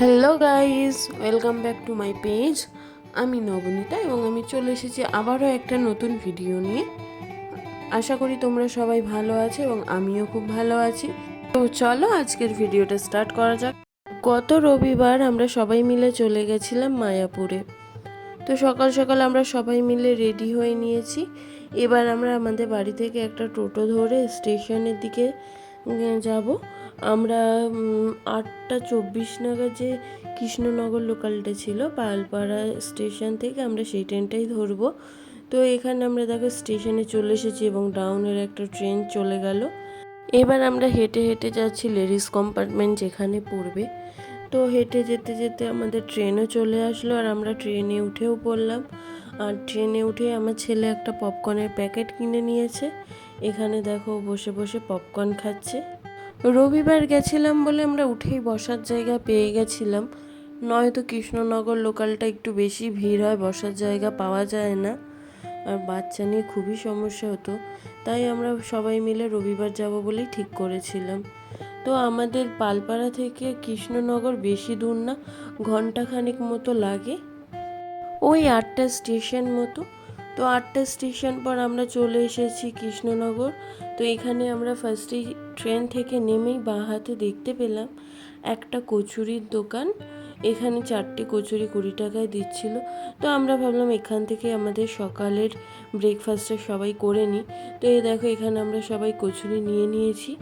Hello guys welcome back to my page আমি নবনীতা এবং আমি চলে এসেছি আবারও একটা নতুন ভিডিও নিয়ে। আশা করি তোমরা সবাই ভালো আছো এবং আমিও খুব ভালো আছি। তো চলো আজকের ভিডিওটা স্টার্ট করা যাক। গত রবিবার আমরা সবাই মিলে চলে গেছিলাম মায়াপুরে। তো সকাল সকাল আমরা সবাই মিলে রেডি হয়ে নিয়েছি। এবার আমরা আমাদের বাড়ি থেকে একটা টোটো ধরে স্টেশনের দিকে যাব। আমরা আটটা চব্বিশ নাগাদ যে কৃষ্ণনগর লোকালটা ছিল, পালপাড়া স্টেশন থেকে আমরা সেই ট্রেনটাই ধরবো। তো এখানে আমরা দেখো স্টেশনে চলে এসেছি এবং ডাউনের একটা ট্রেন চলে গেল। এবার আমরা হেঁটে হেঁটে যাচ্ছি লেডিস কম্পার্টমেন্ট যেখানে পড়বে। তো হেঁটে যেতে যেতে আমাদের ট্রেনও চলে আসলো আর আমরা ট্রেনে উঠেও পড়লাম। আর ট্রেনে উঠে আমার ছেলে একটা পপকর্নের প্যাকেট কিনে নিয়েছে। এখানে দেখো বসে বসে পপকর্ন খাচ্ছে। রবিবার গেছিলাম বলে আমরা উঠেই বসার জায়গা পেয়ে গেছিলাম। নয়তো কৃষ্ণনগর লোকালটা একটু বেশি ভিড় হয়, বসার জায়গা পাওয়া যায় না। আর বাচ্চা নিয়ে খুবই সমস্যা হতো, তাই আমরা সবাই মিলে রবিবার যাব বলেই ঠিক করেছিলাম। তো আমাদের পালপাড়া থেকে কৃষ্ণনগর বেশি দূর না ঘন্টাখানেক মতো লাগে। ওই আটটা স্টেশন মতো। তো আটটা স্টেশন পর আমরা চলে এসেছি কৃষ্ণনগর। তো এখানে আমরা ফার্স্টেই ট্রেন থেকে নেমেই বাঁ হাতে দেখতে পেলাম একটা কচুরির দোকান। এখানে চারটে কচুরি কুড়ি টাকায় দিচ্ছিল। তো আমরা ভাবলাম এখান থেকে আমাদের সকালের ব্রেকফাস্টটা সবাই করে নিই। তো এই দেখো এখানে আমরা সবাই কচুরি নিয়ে নিয়েছি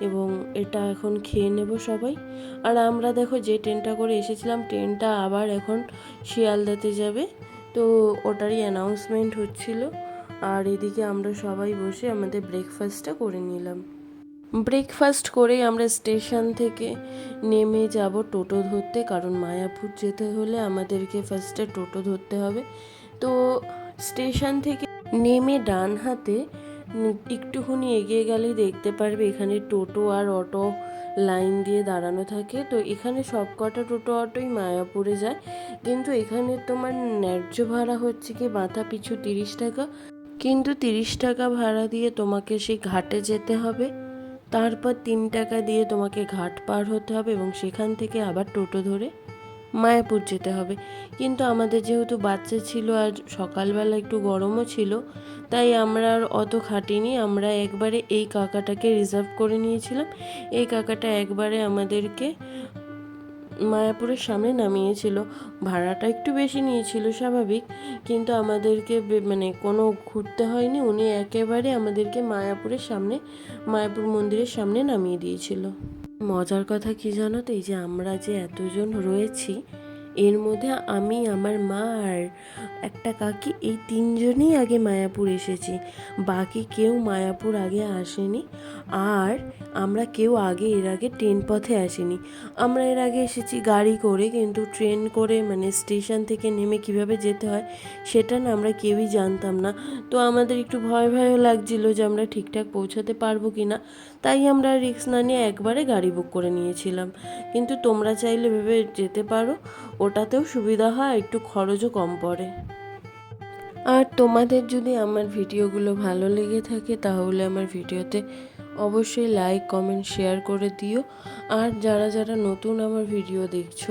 এবং এটা এখন খেয়ে নেব সবাই। আর আমরা দেখো যে ট্রেনটা করে এসেছিলাম ট্রেনটা আবার এখন শিয়ালদাতে যাবে। তো ওটারই অ্যানাউন্সমেন্ট হচ্ছিল। আর এদিকে আমরা সবাই বসে আমাদের ব্রেকফাস্টটা করে নিলাম। ব্রেকফাস্ট করে আমরা স্টেশন থেকে নেমে যাব টোটো ধরতে, কারণ মায়াপুর যেতে হলে আমাদেরকে ফার্স্টে টোটো ধরতে হবে। তো স্টেশন থেকে নেমে ডান হাতে একটুখানি এগিয়ে গেলেই দেখতে পারবে এখানে টোটো আর অটো লাইন দিয়ে দাঁড়ানো থাকে। তো এখানে সব কটা টোটো অটোই মায়াপুরে যায়। কিন্তু এখানে তোমার ন্যায্য ভাড়া হচ্ছে কি মাথা পিছু তিরিশ টাকা। কিন্তু তিরিশ টাকা ভাড়া দিয়ে তোমাকে সেই ঘাটে যেতে হবে। তারপর তিন টাকা দিয়ে তোমাকে ঘাট পার হতে হবে এবং সেখান থেকে আবার টোটো ধরে মায়াপুর যেতে হবে। কিন্তু আমাদের যেহেতু বাচ্চা ছিল আর সকালবেলা একটু গরমও ছিল, তাই আমরা আর অত খাটিনি। আমরা একবারে এই কাকাটাকে রিজার্ভ করে নিয়েছিলাম। এই কাকাটা একবারে আমাদেরকে মায়াপুরের সামনে নামিয়েছিল। ভাড়াটা একটু বেশি নিয়েছিল স্বাভাবিক, কিন্তু আমাদেরকে মানে কোনো ঘুরতে হয়নি। উনি একেবারে আমাদেরকে মায়াপুরের সামনে, মায়াপুর মন্দিরের সামনে নামিয়ে দিয়েছিল। মজার কথা কি জানো তো, এই যে আমরা যে এতজন রয়েছি, এর মধ্যে আমি, আমার মা আর একটা কাকি, এই তিনজনই আগে মায়াপুর এসেছি। বাকি কেউ মায়াপুর আগে আসেনি। আর আমরা কেউ আগে এর আগে ট্রেন পথে আসিনি। আমরা এর আগে এসেছি গাড়ি করে, কিন্তু ট্রেন করে মানে স্টেশন থেকে নেমে কীভাবে যেতে হয় সেটা না আমরা কেউই জানতাম না। তো আমাদের একটু ভয় ভয়ও লাগছিল যে আমরা ঠিকঠাক পৌঁছাতে পারব কি না। তাই আমরা রিক্স না নিয়ে একবারে গাড়ি বুক করে নিয়েছিলাম। কিন্তু তোমরা চাইলে ভেবে যেতে পারো, ওটাতেও সুবিধা হয়, একটু খরচও কম পড়ে। আর তোমাদের যদি আমার ভিডিওগুলো ভালো লেগে থাকে, তাহলে আমার ভিডিওতে অবশ্যই লাইক কমেন্ট শেয়ার করে দিও। আর যারা যারা নতুন আমার ভিডিও দেখছ,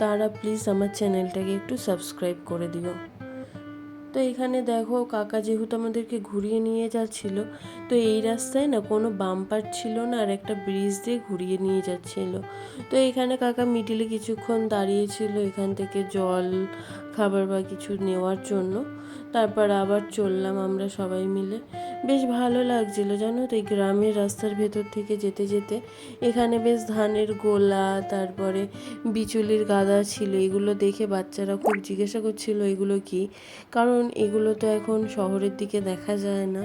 তারা প্লিজ আমার চ্যানেলটাকে একটু সাবস্ক্রাইব করে দিও। তো এখানে দেখো, কাকা যেহেতু আমাদেরকে ঘুরিয়ে নিয়ে যাচ্ছিল, তো এই রাস্তায় না কোনো বাম্পার ছিল না, আর একটা ব্রিজ দিয়ে ঘুরিয়ে নিয়ে যাচ্ছিল। তো এখানে কাকা মিডিলে কিছুক্ষণ দাঁড়িয়েছিল এখান থেকে জল খাবার বা কিছু নেওয়ার জন্য। তারপর আবার চললাম আমরা সবাই মিলে। বেশ ভালো লাগছিল, জানো তো, এই গ্রামের রাস্তার ভেতর থেকে যেতে যেতে। এখানে বেশ ধানের গোলা, তারপরে বিচুলির গাদা ছিল, এগুলো দেখে বাচ্চারা খুব জিজ্ঞাসা করছিল, এগুলো কি? কারণ এগুলো তো এখন শহরের দিকে দেখা যায় না।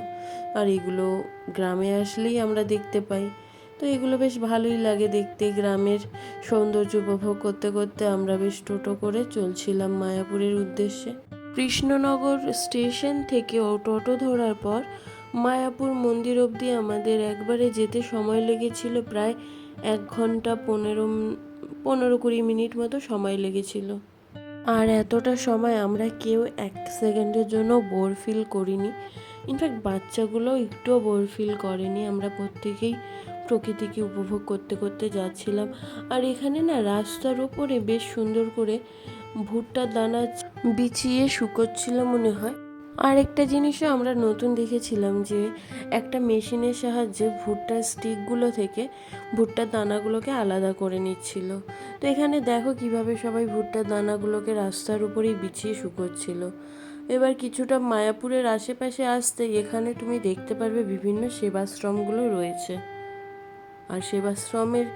আর এগুলো গ্রামে আসলেই আমরা দেখতে পাই। তো এগুলো বেশ ভালোই লাগে দেখতে। গ্রামের সৌন্দর্য উপভোগ করতে করতে আমরা বেশ টোটো করে চলছিলাম মায়াপুরের উদ্দেশ্যে। কৃষ্ণনগর স্টেশন থেকে টোটো ধরার পর মায়াপুর মন্দির অবধি আমাদের একবারে যেতে সময় লেগেছিল প্রায় এক ঘণ্টা পনেরো পনেরো কুড়ি মিনিট মতো সময় লেগেছিল। আর এতটা সময় আমরা কেউ এক সেকেন্ডের জন্য বোর ফিল করিনি। ইনফ্যাক্ট বাচ্চাগুলো একটুও বোর ফিল করেনি। আমরা প্রত্যেকেই প্রকৃতিকে উপভোগ করতে করতে যাচ্ছিলাম। আর এখানে না রাস্তার ওপরে বেশ সুন্দর করে ভুট্টার দানা বিছিয়ে শুকোচ্ছিল মনে হয়। আর একটা জিনিসও আমরা নতুন দেখেছিলাম যে একটা মেশিনের সাহায্যে ভুট্টার স্টিকগুলো থেকে ভুট্টার দানাগুলোকে আলাদা করে নিচ্ছিল। তো এখানে দেখো কীভাবে সবাই ভুট্টার দানাগুলোকে রাস্তার উপরেই বিছিয়ে শুকোচ্ছিল। এবার কিছুটা মায়াপুরের আশেপাশে আসতে এখানে তুমি দেখতে পারবে বিভিন্ন সেবাশ্রমগুলো রয়েছে। আর সেবাশ্রমের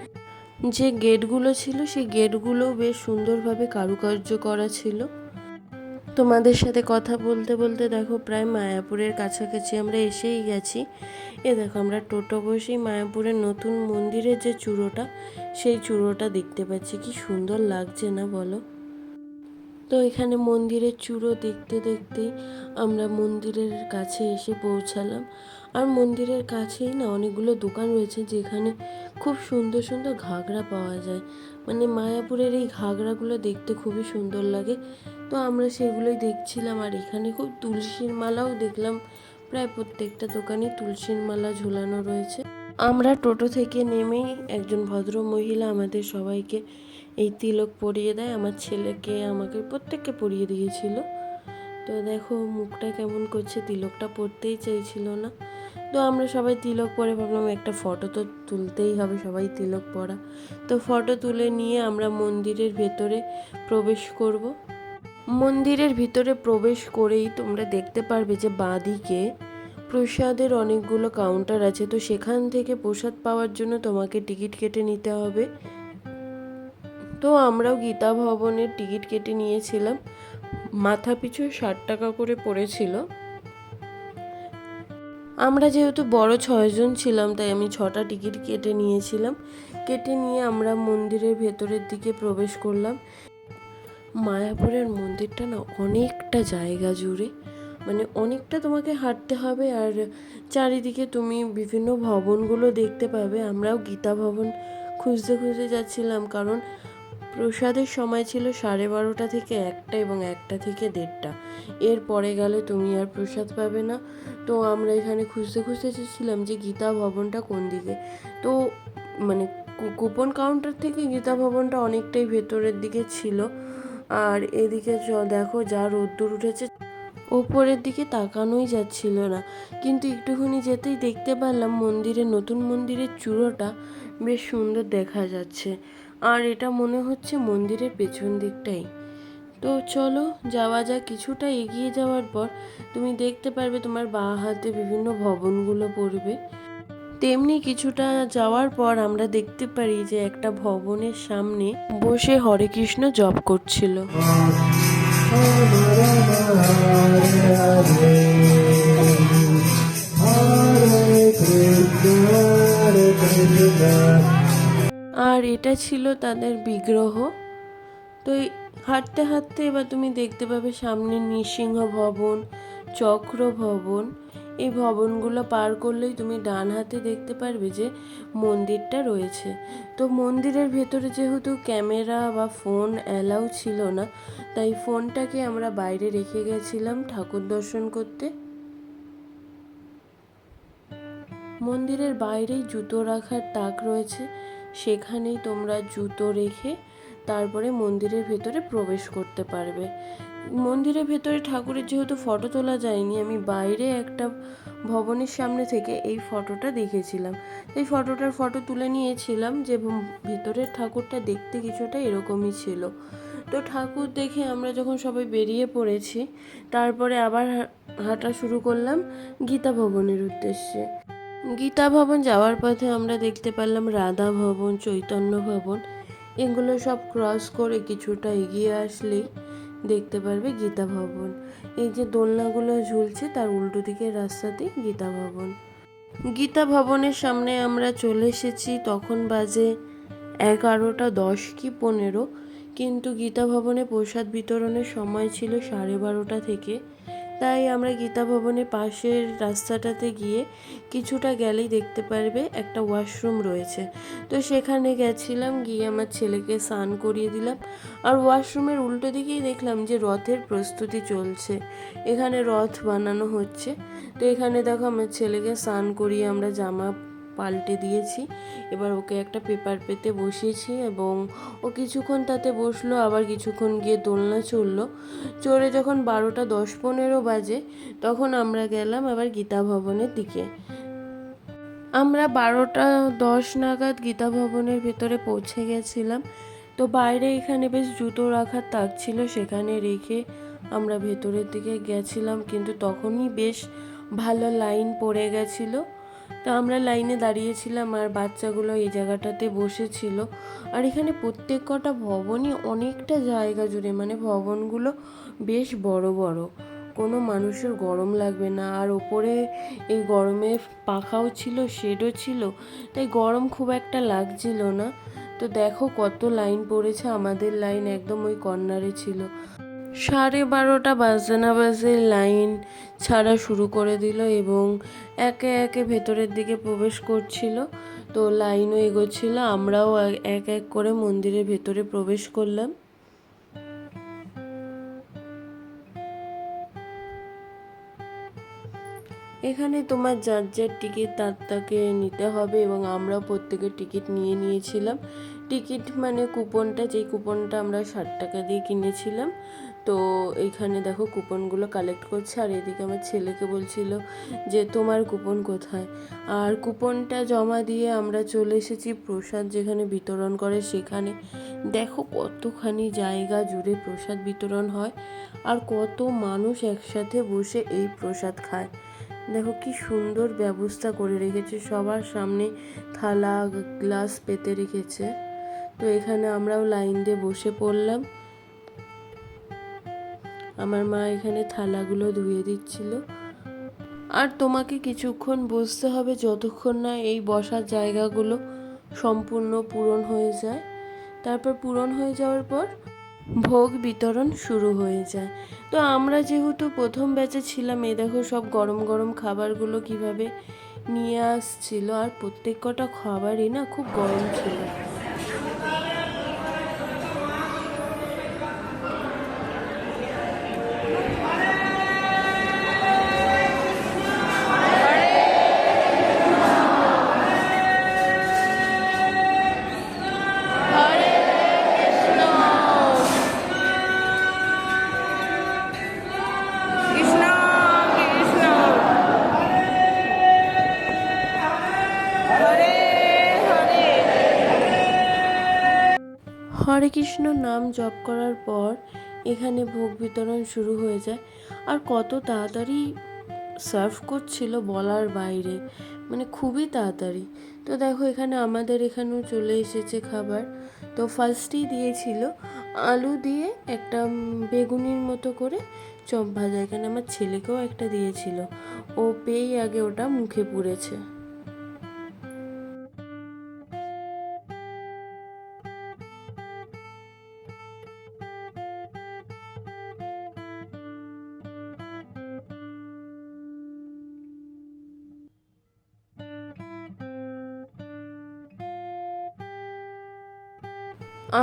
যে গেটগুলো ছিল, সেই গেটগুলোও বেশ সুন্দরভাবে কারুকার্য করা ছিল। তোমাদের সাথে কথা বলতে বলতে দেখো প্রায় মায়াপুরের কাছাকাছি আমরা এসেই গেছি। এ দেখো আমরা টোটো বসেই মায়াপুরের নতুন মন্দিরের যে চূড়োটা, সেই চূড়োটা দেখতে পাচ্ছি। কি সুন্দর লাগছে না বলো? তো এখানে মন্দিরের চূড়ো দেখতে, দেখতেই আমরা মন্দিরের কাছে এসে পৌঁছালাম। আর মন্দিরের কাছেই না অনেকগুলো দোকান রয়েছে যেখানে খুব সুন্দর সুন্দর ঘাগরা পাওয়া যায়। মানে মায়াপুরের এই ঘাগরাগুলো দেখতে খুবই সুন্দর লাগে। তো আমরা সেগুলোই দেখছিলাম আর এখানে খুব তুলসীর মালাও দেখলাম। প্রায় প্রত্যেকটা দোকানে তুলসীর মালা ঝুলানো রয়েছে। আমরা টোটো থেকে নেমেই একজন ভদ্র মহিলা আমাদের সবাইকে এই তিলক পরিয়ে দেয়। আমার ছেলেকে, আমাকে প্রত্যেককে পরিয়ে দিয়েছিল। তো দেখো মুখটা কেমন করছে, তিলকটা পরতেই চাইছিল না। তো আমরা সবাই তিলক পরে ভাবলাম একটা ফটো তো তুলতেই হবে, সবাই তিলক পরা। তো ফটো তুলে নিয়ে আমরা মন্দিরের ভেতরে প্রবেশ করব। মন্দিরের ভিতরে প্রবেশ করেই তোমরা দেখতে পারবে যে বাঁদিকে প্রসাদের অনেকগুলো কাউন্টার আছে। তো সেখান থেকে প্রসাদ পাওয়ার জন্য তোমাকে টিকিট কেটে নিতে হবে। তো আমরাও গীতা ভবনের টিকিট কেটে নিয়েছিলাম। মাথা পিছু ষাট টাকা করে পড়েছিল। আমরা যেহেতু বড় ছয়জন ছিলাম, তাই আমি ছটা টিকিট কেটে নিয়েছিলাম। কেটে নিয়ে আমরা মন্দিরের ভেতরের দিকে প্রবেশ করলাম। মায়াপুরের মন্দিরটা না অনেকটা জায়গা জুড়ে। মানে অনেকটা তোমাকে হাঁটতে হবে আর চারিদিকে তুমি বিভিন্ন ভবনগুলো দেখতে পাবে। আমরাও গীতা ভবন খুঁজতে খুঁজতে যাচ্ছিলাম কারণ প্রসাদের সময় ছিল সাড়ে বারোটা থেকে একটা এবং একটা থেকে দেড়টা। এর পরে গেলে তুমি আর প্রসাদ পাবে না। তো আমরা এখানে খুঁজতে খুঁজতে চেয়েছিলাম যে গীতা ভবনটা কোন দিকে। তো মানে কুপন কাউন্টার থেকে গীতা ভবনটা অনেকটাই ভেতরের দিকে ছিল। আর এদিকে দেখো যা রোদ্দুর উঠেছে। ওপরের দিকে তাকানোই যাচ্ছিল না। কিন্তু একটুখানি যেতেই দেখতে পারলাম মন্দিরের নতুন মন্দিরের চূড়োটা বেশ সুন্দর দেখা যাচ্ছে। আর এটা মনে হচ্ছে মন্দিরের পেছন দিকটাই। তো চলো, যাওয়া যাক। কিছুটা এগিয়ে যাওয়ার পর তুমি দেখতে পারবে তোমার বাঁ হাতে বিভিন্ন ভবনগুলো পড়বে। তেমনি কিছুটা যাওয়ার পর আমরা দেখতে পারি যে একটা ভবনের সামনে বসে হরে কৃষ্ণ জপ করছিল। আর এটা ছিল তাদের বিগ্রহ। তো হাঁটতে হাঁটতে এবার তুমি দেখতে পাবে সামনে নৃসিংহ ভবন, চক্র ভবন। এই ভবনগুলো পার করলেই তুমি ডান হাতে দেখতে পারবে যে মন্দিরটা রয়েছে। তো মন্দিরের ভেতরে যেহেতু ক্যামেরা বা ফোন অ্যালাউ ছিল না, তাই ফোনটাকে আমরা বাইরে রেখে গেছিলাম ঠাকুর দর্শন করতে। মন্দিরের বাইরেই জুতো রাখার তাক রয়েছে। সেখানেই তোমরা জুতো রেখে তারপরে মন্দিরের ভেতরে প্রবেশ করতে পারবে। মন্দিরের ভেতরে ঠাকুরের যেহেতু ফটো তোলা যায়নি, আমি বাইরে একটা ভবনের সামনে থেকে এই ফটোটা দেখেছিলাম। এই ফটোটার ফটো তুলে নিয়েছিলাম যে ভেতরের ঠাকুরটা দেখতে কিছুটা এরকমই ছিল। তো ঠাকুর দেখে আমরা যখন সবাই বেরিয়ে পড়েছি, তারপরে আবার হাঁটা শুরু করলাম গীতা ভবনের উদ্দেশ্যে। গীতা ভবন যাওয়ার পথে আমরা দেখতে পেলাম রাধা ভবন, চৈতন্য ভবন এগুলো সব ক্রস করে কিছুটা এগিয়ে আসলেই দেখতে পারবে গীতা ভবন। এই যে দোলনাগুলো ঝুলছে, তার উল্টো দিকের রাস্তাতেই গীতা ভবন। গীতা ভবনের সামনে আমরা চলে এসেছি, তখন বাজে এগারোটা দশ কি পনেরো। কিন্তু গীতা ভবনে প্রসাদ বিতরণের সময় ছিল সাড়ে বারোটা থেকে। তাই আমরা গীতা ভবনের পাশের রাস্তাটাতে গিয়ে কিছুটা গেলেই দেখতে পারবে একটা ওয়াশরুম রয়েছে। তো সেখানে গেছিলাম, গিয়ে আমার ছেলেকে স্নান করিয়ে দিলাম। আর ওয়াশরুমের উল্টো দিকেই দেখলাম যে রথের প্রস্তুতি চলছে। এখানে রথ বানানো হচ্ছে। তো এখানে দেখো আমার ছেলেকে স্নান করিয়ে আমরা জামা পাল্টে দিয়েছি। এবার ওকে একটা পেপার পেতে বসিয়েছি এবং ও কিছুক্ষণ তাতে বসল, আবার কিছুক্ষণ গিয়ে দোলনা চলল চড়ে যখন বারোটা দশ পনেরো বাজে, তখন আমরা গেলাম আবার গীতা ভবনের দিকে। আমরা বারোটা দশ নাগাদ গীতা ভবনের ভেতরে পৌঁছে গেছিলাম। তো বাইরে এখানে বেশ জুতো রাখার তাক ছিল, সেখানে রেখে আমরা ভেতরের দিকে গেছিলাম। কিন্তু তখনই বেশ ভালো লাইন পড়ে গেছিল। তো আমরা লাইনে দাঁড়িয়েছিলাম আর বাচ্চাগুলো এই জায়গাটাতে বসেছিল। আর এখানে প্রত্যেক কটা ভবনই অনেকটা জায়গা জুড়ে মানে ভবনগুলো বেশ বড় বড়। কোনো মানুষের গরম লাগবে না, আর ওপরে এই গরমে পাখাও ছিল, শেডও ছিল, তাই গরম খুব একটা লাগছিল না। তো দেখো কত লাইন পড়েছে, আমাদের লাইন একদম ওই কর্নারে ছিল। সাড়ে বারোটা বাজে না বাজে লাইন ছাড়া শুরু করে দিল এবং একে একে ভেতরের দিকে প্রবেশ করছিল। তো লাইনও এগোচ্ছিল, আমরাও এক এক করে মন্দিরের ভেতরে প্রবেশ করলাম। এখানে তোমার যার যার টিকিট, তার তাকে নিতে হবে এবং আমরাও প্রত্যেকের টিকিট নিয়ে নিয়েছিলাম। টিকিট মানে কুপনটা, যেই কুপনটা আমরা ষাট টাকা দিয়ে কিনেছিলাম তো এইখানে দেখো কুপনগুলো কালেক্ট করছে আর এদিকে আমার ছেলেকে বলছিল যে, তোমার কুপন কোথায়? আর কুপনটা জমা দিয়ে আমরা চলে এসেছি প্রসাদ যেখানে বিতরণ করে সেখানে। দেখো কতখানি জায়গা জুড়ে প্রসাদ বিতরণ হয় আর কত মানুষ একসাথে বসে এই প্রসাদ খায়। দেখো কি সুন্দর ব্যবস্থা করে রেখেছে, সবার সামনে থালা, গ্লাস পেতে রেখেছে। তো এখানে আমরাও লাইন দিয়ে বসে পড়লাম। আমার মা এখানে থালাগুলো ধুয়ে দিচ্ছিল। আর তোমাকে কিছুক্ষণ বসতে হবে যতক্ষণ না এই বসার জায়গাগুলো সম্পূর্ণ পূরণ হয়ে যায়। তারপর পূরণ হয়ে যাওয়ার পর ভোগ বিতরণ শুরু হয়ে যায়। তো আমরা যেহেতু প্রথম ব্যাচে ছিলাম, এ দেখো সব গরম গরম খাবারগুলো কীভাবে নিয়ে আসছিল। আর প্রত্যেক কটা খাবারই না খুব গরম ছিল। হরে কৃষ্ণ নাম জপ করার পর এখানে ভোগ বিতরণ শুরু হয়ে যায়। আর কত তাড়াতাড়ি সার্ভ করছিল বলার বাইরে মানে খুবই তাড়াতাড়ি। তো দেখো, এখানে আমাদের এখানেও চলে এসেছে খাবার। তো ফার্স্টেই দিয়েছিল আলু দিয়ে একটা বেগুনির মতো করে চপ ভাজা। এখানে আমার ছেলেকেও একটা দিয়েছিল। ও পেয়েই আগে ওটা মুখে পুড়েছে।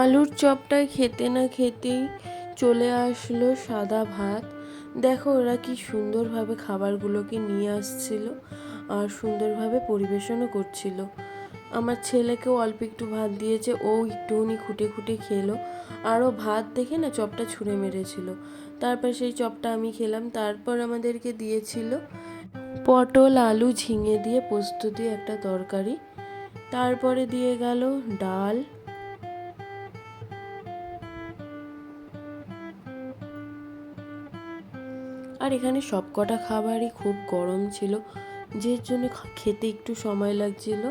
আলুর চপটায় খেতে না খেতেই চলে আসলো সাদা ভাত। দেখো, ওরা কি সুন্দরভাবে খাবারগুলোকে নিয়ে আসছিল আর সুন্দরভাবে পরিবেশনও করছিল। আমার ছেলেকেও অল্প একটু ভাত দিয়েছে, ও একটুখানি খুঁটে খুঁটে খেলো। আরও ভাত দেখে না চপটা ছুঁড়ে মেরেছিল। তারপর সেই চপটা আমি খেলাম। তারপর আমাদেরকে দিয়েছিল পটল, আলু ঝিঙে দিয়ে পোস্ত দিয়ে একটা তরকারি। তারপরে দিয়ে গেল ডাল। আর এখানে সব কটা খাবারই খুব গরম ছিল যে জন্য খেতে একটু সময় লাগছিল।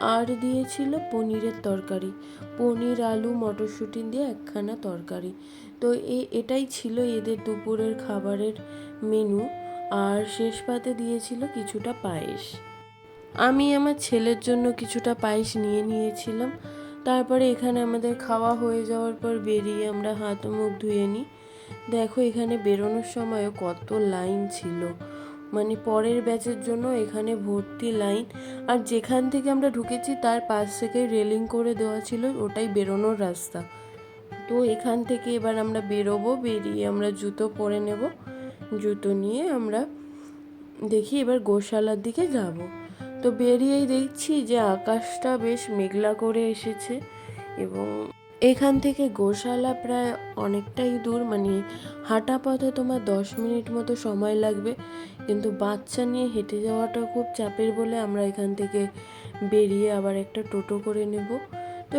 আর দিয়েছিল পনিরের তরকারি। পনির, আলু, মটরশুঁটি দিয়ে একখানা তরকারি। তো এই এটাই ছিল এদের দুপুরের খাবারের মেনু। আর শেষ পাতে দিয়েছিল কিছুটা পায়েস। আমি আমার ছেলের জন্য কিছুটা পায়েস নিয়ে নিয়েছিলাম। তারপরে এখানে আমাদের খাওয়া হয়ে যাওয়ার পর বেরিয়ে আমরা হাত মুখ ধুয়ে নিই। দেখো, এখানে বেরোনোর সময়ও কত লাইন ছিল। মানে পরের ব্যাচের জন্য এখানে ভর্তি লাইন। আর যেখান থেকে আমরা ঢুকেছি, তার পাশ থেকে রেলিং করে দেওয়া ছিল, ওটাই বেরোনোর রাস্তা। তো এখান থেকে এবার আমরা বেরোবো, বেরিয়ে আমরা জুতো পরে নেব। জুতো নিয়ে আমরা দেখি এবার গোশালার দিকে যাব। তো বেরিয়েই দেখছি যে আকাশটা বেশ মেঘলা করে এসেছে এবং এখান থেকে গোশালা প্রায় অনেকটাই দূর মানে হাঁটা পথে তোমার দশ মিনিট মতো সময় লাগবে। কিন্তু বাচ্চা নিয়ে হেঁটে যাওয়াটা খুব চাপের বলে আমরা এখান থেকে বেরিয়ে আবার একটা টোটো করে নেব। তো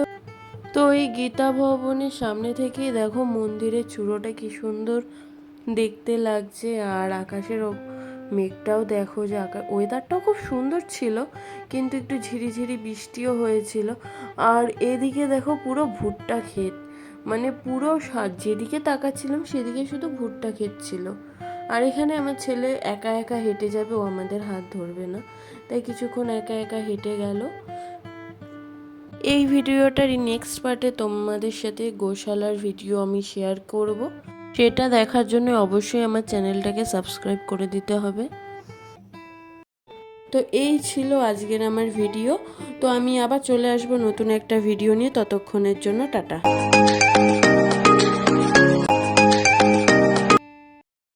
তো এই গীতা ভবনের সামনে থেকেই দেখো মন্দিরের চূড়োটা কি সুন্দর দেখতে লাগছে আর আকাশের মেঘটাও দেখো যে আকাশ ওয়েদারটাও খুব সুন্দর ছিল, কিন্তু একটু ঝিরিঝিরি বৃষ্টিও হয়েছিল। আর এদিকে দেখো পুরো ভুট্টা ক্ষেত। মানে পুরো যেদিকে তাকাচ্ছিলাম সেদিকে শুধু ভুট্টা ক্ষেত ছিল। আর এখানে আমার ছেলে একা একা হেঁটে যাবে, ও আমাদের হাত ধরবে না। তাই কিছুক্ষণ একা একা হেঁটে গেল। এই ভিডিওটারই নেক্সট পার্টে তোমাদের সাথে গোশালার ভিডিও আমি শেয়ার করব। সেটা দেখার জন্য অবশ্যই আমার চ্যানেলটাকে সাবস্ক্রাইব করে দিতে হবে। তো এই ছিল আজকের আমার ভিডিও। তো আমি আবার চলে আসব নতুন একটা ভিডিও নিয়ে। ততক্ষণের জন্য টাটা।